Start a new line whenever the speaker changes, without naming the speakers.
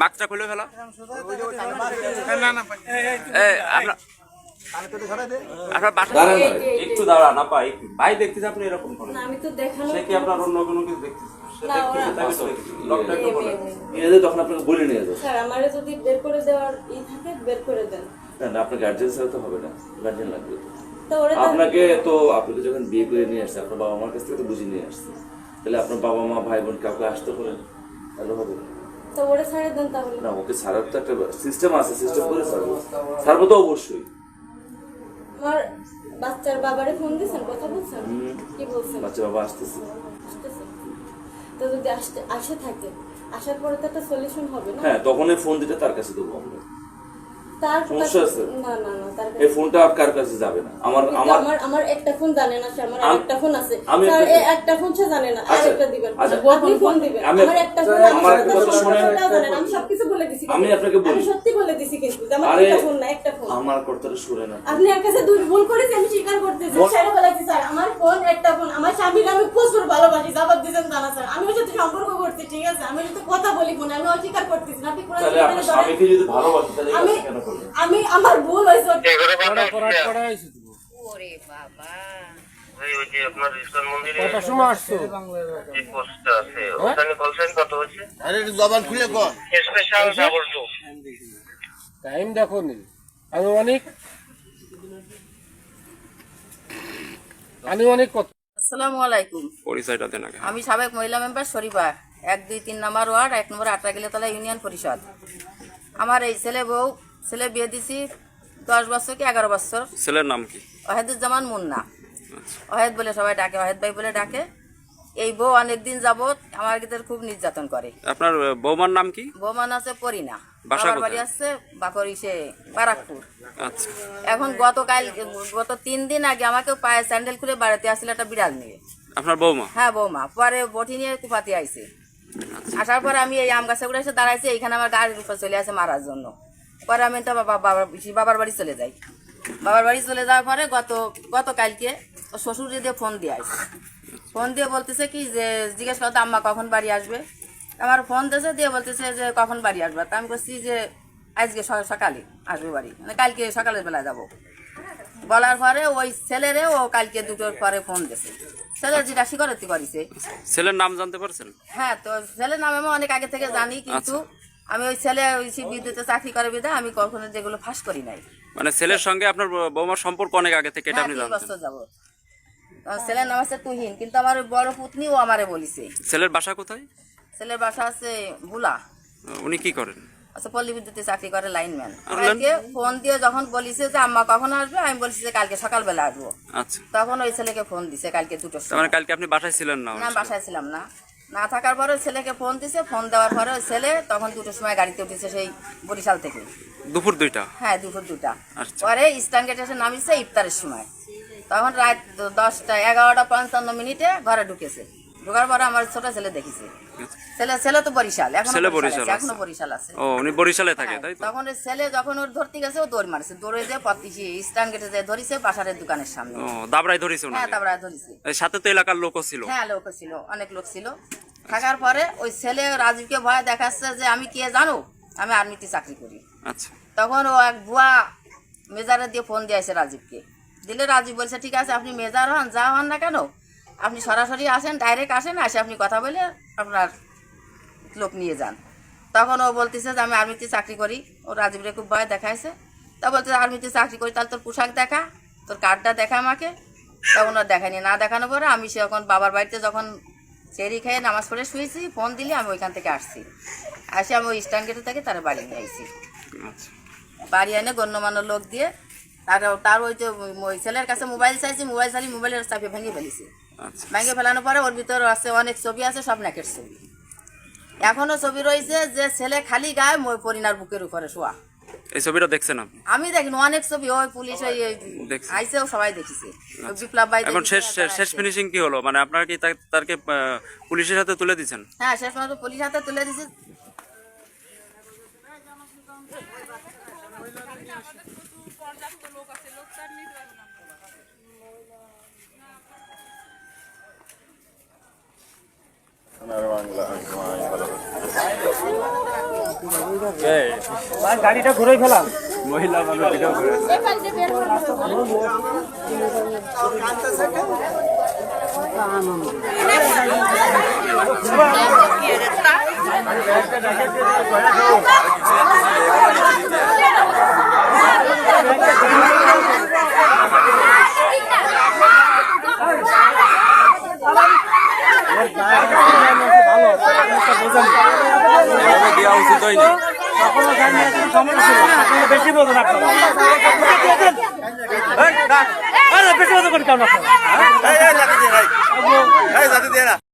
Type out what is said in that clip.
মাস্কটা খুলে ফেলো। আপনার একটু দাঁড়ান আপা ভাই দেখতেছি আপনি এরকম করেন
আমি তো দেখানো
সে কি আপনার অন্য কোনো কিছু দেখতেছে?
নিয়ে যেয়ে তখন আপনাকে বলে নিয়ে যাব।
স্যার আমারে যদি বের করে দেওয়ার ই থাকে বের করে দেন।
না না আপনার গার্জেন ছাড়া তো হবে না। গার্জেন লাগবে তো। আপনাকে তো আপনাকে যখন বিয়ে করে নিয়ে আসছে আপনার বাবা মার কাছ থেকে তো বুঝে নিয়ে আসছে। তাহলে আপনার বাবা মা ভাই বোন কাউকে আসতে বলেন তাহলে হবে না।
তো ওরা ছাড়ে দেন তাহলে।
না ওকে ছাড়ার তো একটা সিস্টেম আছে সিস্টেম করে ছাড়বো। ছাড়বো তো অবশ্যই।
আমার বাচ্চার বাবারে ফোন দিয়েছেন? কথা বলছেন? কি বলছেন?
বাচ্চা বাবা আসতেছে।
আসতেছে। তো যদি আসতে আসে থাকে, আসার পরে তো একটা সলিউশন হবে না?
হ্যাঁ তখন ফোন দিতে তার কাছে দেবো আমরা।
তার
সমস্যা আছে?
না না না তার
এই ফোনটা আর কার কাছে যাবে না? আমার আমার
আমার আমার একটা ফোন জানে না সে আমার একটা ফোন আছে। স্যার এই একটা ফোন সে জানে না
আচ্ছা,
আরেকটা দিবেন।
আচ্ছা।
আপনি ফোন দিবেন। আমার একটা ফোন
আমার
আমার
একটা কথা
সম্পর্ক
শোনেন।
ওটাও জানেন আমি সবকিছু বলে দিছি
আমি আপনাকে বলি।
সত্যি বলে দিছি কিন্তু আমার একটা ফোন না একটা ফোন।
আমার কর্তাটা শুনে না।
আপনি আর কাছে দুই ভুল করেছি আমি স্বীকার করতেছি।
বল-
বলেছি স্যার। আমার ফোন একটা ফোন। আমার স্বামীর আমি প্রচুর ভালোবাসি জবাব দিয়েছেন জানা স্যার। আমি ওর সাথে সম্পর্ক করছি ঠিক আছে? আমি তো কথা বলি ফোনে আমি অস্বীকার করতেছি না। আপনি।
স্বামীকে যদি ভালোবাসে তাহলে
আমি আমি আমার ভুল হয়েছে।
ওরে বাবা।
ওই ওই যে আপনার ইস্কন
কটার সময় আসছো?
যে পোস্টটা আছে? ওখানে কল সাইন কত হচ্ছে
আরে একটু জবান খুলে কর।
স্পেশাল ডাবল টু
টাইম দেখো নি। আমি অনেক আমি অনেক কত?
আসসালামু আলাইকুম।
পরিচয়টা দেন আগে।
আমি সাবেক মহিলা মেম্বার শরীফা এক দুই তিন নম্বর ওয়ার্ড এক নম্বর আটরাগিলেতলা ইউনিয়ন পরিষদ। আমার এই ছেলে বউ ছেলে বিয়ে দিছি দশ বছর কি এগারো বছর?
ছেলের নাম কি?
ওহেদুজ্জামান মুন্না। ওহেদ বলে সবাই ডাকে ওহেদ ভাই বলে ডাকে। এই বউ অনেকদিন যাবত আমার ভিতরে খুব নির্যাতন করে।
আপনার বৌমার নাম কি?
বৌমান আছে পরিনা
বাসা
বাবার বাড়ি আছে বাকরি সে বারাকপুর।
আচ্ছা।
এখন গতকাল গত তিন দিন আগে আমাকে পায়ে স্যান্ডেল খুলে বাড়িতে আসছিল একটা বিড়াল নিয়ে।
আপনার বৌমা?
হ্যাঁ বৌমা। পরে বটি নিয়ে কুপাতে আইছে। আসার পরে আমি এই আম গাছে উঠে এসে দাঁড়াইছি এইখানে আমার গাড়ির উপর চলে আসে মারার জন্য। পরে আমি তো বাবা বাবার বাবার বাড়ি চলে যাই। বাবার বাড়ি চলে যাওয়ার পরে গত গতকালকে ও শ্বশুর দিয়ে ফোন দিয়ে আইছে ফোন দিয়ে বলতেছে কি যে জিজ্ঞেস করতো আম্মা কখন বাড়ি আসবে? আমার ফোন দিয়েছে দিয়ে বলতেছে যে কখন বাড়ি আসবে? তা আমি বলছি যে আজকে সকালে আসবে বাড়ি। মানে কালকে সকালের বেলা যাব। বলার পরে ওই ছেলেরে ও কালকে দুটোর পরে ফোন দিয়েছে। ছেলে যেটা স্বীকারোক্তি করেছে।
ছেলের নাম জানতে পারছেন?
হ্যাঁ তো ছেলের নাম আমি অনেক আগে থেকে জানি কিন্তু আমি ওই ছেলে ওই বিদ্যুতে চাকরি করে বিদা আমি কখনো যেগুলো ফাঁস করি নাই।
মানে ছেলের সঙ্গে আপনার বৌমার সম্পর্ক অনেক আগে থেকে এটা
হ্যাঁ
আপনি
ছেলের নাম আছে তুহিন কিন্তু আমার বড় পুতনি ও আমারে বলিছে।
ছেলের বাসা কোথায়?
ছেলের বাসা আছে
আহ, উনি কি করেন?
আচ্ছা পল্লী বিদ্যুতে চাকরি করে লাইনম্যান। কালকে ফোন দিয়ে যখন বলিছে যে আম্মা কখন আসবে? আমি বলছি যে কালকে সকালবেলা আসব।
আচ্ছা।
তখন ওই ছেলেকে ফোন দিছে কালকে
তার মানে কালকে আপনি বাসায় ছিলেন না?
না বাসায় ছিলাম না। না থাকার পরে ছেলেকে ফোন দিছে ফোন দেওয়ার পরে ওই ছেলে তখন দুটোর সময় গাড়িতে উঠেছে সেই বরিশাল থেকে।
দুপুর দুইটা?
হ্যাঁ দুপুর দুটা
আচ্ছা।
পরে স্ট্যান্ড গেটে এসে নামিয়েছে ইফতারের সময়। তখন রাত দশটা এগারোটা পঞ্চান্ন মিনিটে ঘরে ঢুকেছে। ঢোকার পরে আমার ছোট ছেলে দেখেছে। ছেলে ছেলে তো বরিশাল এখন
ছেলে বরিশাল
এখনও বরিশাল আছে।
ও উনি বরিশালে থাকে
হ্যাঁ,
তাই তো?
তখন ছেলে যখন ওর ধরতে গেছে ও দৌড় মারছে। দৌড়ে যে স্ট্যান্ড গেটে যে ধরিছে বাসারের দোকানের সামনে।
ও ধরেছে
হ্যাঁ
ওনাকে
ধরিছে।
সাথে তো এলাকার লোকও ছিল।
হ্যাঁ লোক ছিল অনেক লোক ছিল। থাকার পরে ওই ছেলে রাজীবকে ভয় দেখাচ্ছে যে আমি কে জানো? আমি আর্মিতে চাকরি করি।
আচ্ছা।
তখন ও এক ভুয়া মেজারে দিয়ে ফোন দিয়েছে রাজীবকে। দিলে রাজীব বলছে ঠিক আছে আপনি মেজার হন যা হন না কেন আপনি সরাসরি আসেন ডাইরেক্ট আসেন আসে আপনি কথা বলে আপনার লোক নিয়ে যান। তখন ও বলতেছে যে আমি আর্মিতে চাকরি করি। ও রাজীবরে খুব ভয় দেখাইছে। তা বলতেছে আর্মিতে চাকরি করি তাহলে তোর পোশাক দেখা তোর কার্ডটা দেখা আমাকে। তখন ওর দেখায়নি না দেখানো পরে আমি সে যখন বাবার বাড়িতে যখন চেরি খেয়ে নামাজ পড়ে শুয়েছি ফোন দিলে আমি ওইখান থেকে আসছি। আসে আমি ওই স্ট্যান্ড গেটে থেকে তারা বাড়ি নিয়ে আইছি।
আচ্ছা।
বাড়ি এনে গণ্যমান্য লোক দিয়ে তার তার ওই যে ওই ছেলের কাছে মোবাইল চাইছি মোবাইল চালি মোবাইলের চাপে ভেঙে ফেলেছি।
আচ্ছা।
ভেঙে ফেলানোর পরে ওর ভিতর আছে অনেক ছবি আছে সব নাকের ছবি। এখনও ছবি রয়েছে যে ছেলে খালি গায়ে মই পরিনার বুকের উপরে শোয়া।
এই ছবিটা দেখছেন আপনি?
আমি দেখিনি অনেক ছবি ওই পুলিশ ওই ওই সবাই দেখেছে। বিপ্লব ভাই
এখন শেষ শেষ ফিনিশিং কি হলো? মানে আপনারা কি তা- তাকে আহ, পুলিশের হাতে তুলে দিচ্ছেন?
হ্যাঁ শেষ পর্যন্ত পুলিশ হাতে তুলে
গাড়িটা ঘুরে ফেলাম।
মহিলা মানুষ হয়নি।
বেশি বোঝেন আপনারা বেশি বোঝেন কেন আপনারা
এই, এই, জাতি দিয়ে নাই। এই, জাতি দিয়ে না